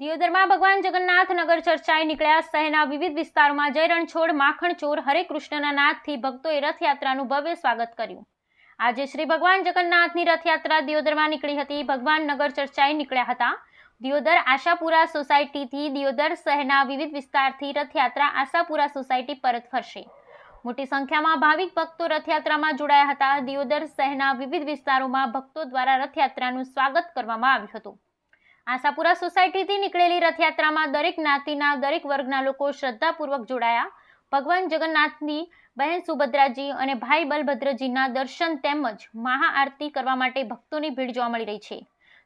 દિયોદરમાં ભગવાન જગન્નાથ નગર ચર્ચાએ નીકળ્યા શહેરના વિવિધ વિસ્તારોમાં જય રણછોડ માખણ ચોર હરે કૃષ્ણના નાદથી ભક્તોએ રથયાત્રાનું ભવ્ય સ્વાગત કર્યું. આજે શ્રી ભગવાન જગન્નાથની રથયાત્રા દિયોદરમાં નીકળી હતી. ભગવાન નગર ચર્ચાએ નીકળ્યા હતા. દિયોદર આશાપુરા સોસાયટીથી દિયોદર શહેરના વિવિધ વિસ્તારથી રથયાત્રા આશાપુરા સોસાયટી પરત ફરશે. મોટી સંખ્યામાં ભાવિક ભક્તો રથયાત્રામાં જોડાયા હતા. દિયોદર શહેરના વિવિધ વિસ્તારોમાં ભક્તો દ્વારા રથયાત્રાનું સ્વાગત કરવામાં આવ્યું હતું. આશાપુરા સોસાયટીથી નીકળેલી રથયાત્રામાં દરેક જ્ઞાતિના, દરેક વર્ગના લોકો શ્રદ્ધાપૂર્વક જોડાયા. ભગવાન જગન્નાથની બહેન સુભદ્રાજી અને ભાઈ બલભદ્રજીના દર્શન તેમજ મહાઆરતી કરવા માટે ભક્તોની ભીડ જોવા મળી રહી છે.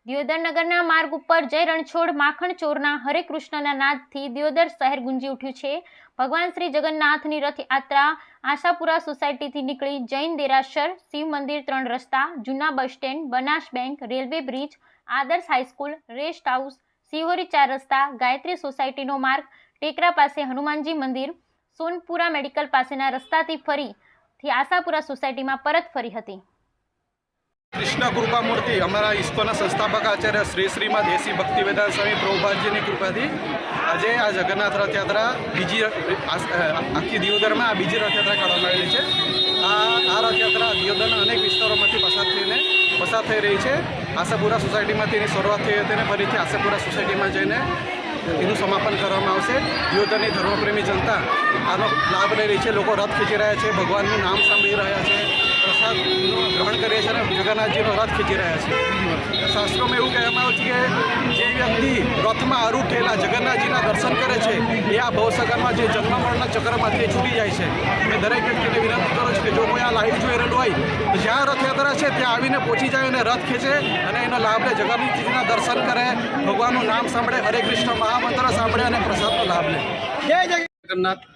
દિયોદર નગરના માર્ગ ઉપર જય રણછોડ માખણ ચોરના હરે કૃષ્ણના નાદથી દિયોદર શહેર ગુંજી ઉઠ્યું છે. ભગવાન શ્રી જગન્નાથની રથયાત્રા આશાપુરા સોસાયટીથી નીકળી જૈન દેરાસર, શિવ મંદિર ત્રણ રસ્તા, જૂના bus stand, Banas bank, railway bridge Adarsh high school rest house Sihori ચાર રસ્તા, ગાયત્રી સોસાયટીનો માર્ગ, ટેકરા પાસે હનુમાનજી મંદિર, સોનપુરા મેડિકલ પાસેના રસ્તાથી ફરી, થી આશાપુરા સોસાયટીમાં પરત ફરી હતી. કૃષ્ણ કૃપા મૂર્તિ અમારા ઈસ્કોના સંસ્થાપક આચાર્ય શ્રી શ્રીમાં દેશી ભક્તિ વેદાંત સ્વામી પ્રભુપાદજીની કૃપાથી આજે આ જગન્નાથ રથયાત્રા બીજી આખી દિયોદરમાં આ બીજી રથયાત્રા કાઢવામાં આવેલી છે. આ આ રથયાત્રા દિયોદરના અનેક વિસ્તારોમાંથી પસાર થઈને પસાર થઈ રહી છે. આશાપુરા સોસાયટીમાં તેની શરૂઆત થઈ હતી અને ફરીથી આશાપુરા સોસાયટીમાં જઈને એનું સમાપન કરવામાં આવશે. દિયોદરની ધર્મપ્રેમી જનતા આનો લાભ લઈ રહી છે. લોકો રથ ખેંચી રહ્યા છે. ભગવાનનું નામ સાંભળી રહ્યા છે. પ્રસાદનું ગ્રહણ કરીએ છીએ અને જગન્નાથજીનો રથ ખેંચી રહ્યા છે શાસ્ત્રોમાં એવું કહેવામાં આવ્યું છે કે જે વ્યક્તિ રથમાં આરૂઠેલા થયેલા જગન્નાથજીના દર્શન કરે છે એ આ ભવસગરમાં જે જન્મ મરણના ચક્રમાંથી છૂટી જાય છે. મેં દરેક વ્યક્તિને વિનંતી કરું છું કે જો કોઈ આ લાઈવ જોઈ રહેલું હોય તો જ્યાં રથયાત્રા છે ત્યાં આવીને પહોંચી જાય અને રથ ખેંચે અને એનો લાભ લે. જગન્નાથજીના દર્શન કરે ભગવાનનું નામ સાંભળે હરે કૃષ્ણ મહામંત્ર સાંભળે અને પ્રસાદનો લાભ લે. જગન્નાથ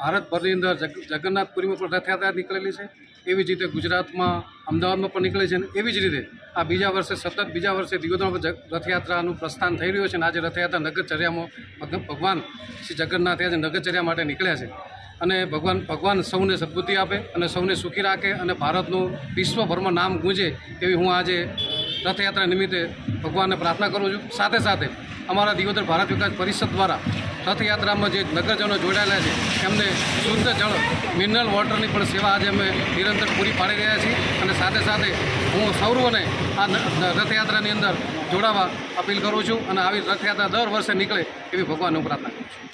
ભારતભરની અંદર જગ, જગન્નાથપુરીમાં પણ રથયાત્રા નીકળેલી છે. એવી જ રીતે ગુજરાતમાં, અમદાવાદમાં પણ નીકળે છે અને એવી જ રીતે આ બીજા વર્ષે, સતત બીજા વર્ષે દિયોદરમાં રથયાત્રાનું પ્રસ્થાન થઈ રહ્યું છે અને આજે રથયાત્રા નગરચર્યામાં ભગ- ભગવાન શ્રી જગન્નાથે આજે નગરચર્યા માટે નીકળ્યા છે. અને ભગવાન ભગવાન સૌને સદબુદ્ધિ આપે અને સૌને સુખી રાખે અને ભારતનું વિશ્વભરમાં નામ ગુંજે એવી હું આજે રથયાત્રા નિમિત્તે ભગવાનને પ્રાર્થના કરું છું. સાથે સાથે અમારા દિયોદર ભારત વિકાસ પરિષદ દ્વારા રથયાત્રામાં જે નગરજનો જોડાયેલા છે, એમને શુદ્ધ જળ મિનરલ વોટરની પણ સેવા આજે અમે નિરંતર પૂરી પાડી રહ્યા છીએ અને સાથે સાથે હું સૌરવને આ રથયાત્રાની અંદર જોડાવા અપીલ કરું છું અને આવી રથયાત્રા દર વર્ષે નીકળે એવી ભગવાનનું પ્રાર્થના કરું છું.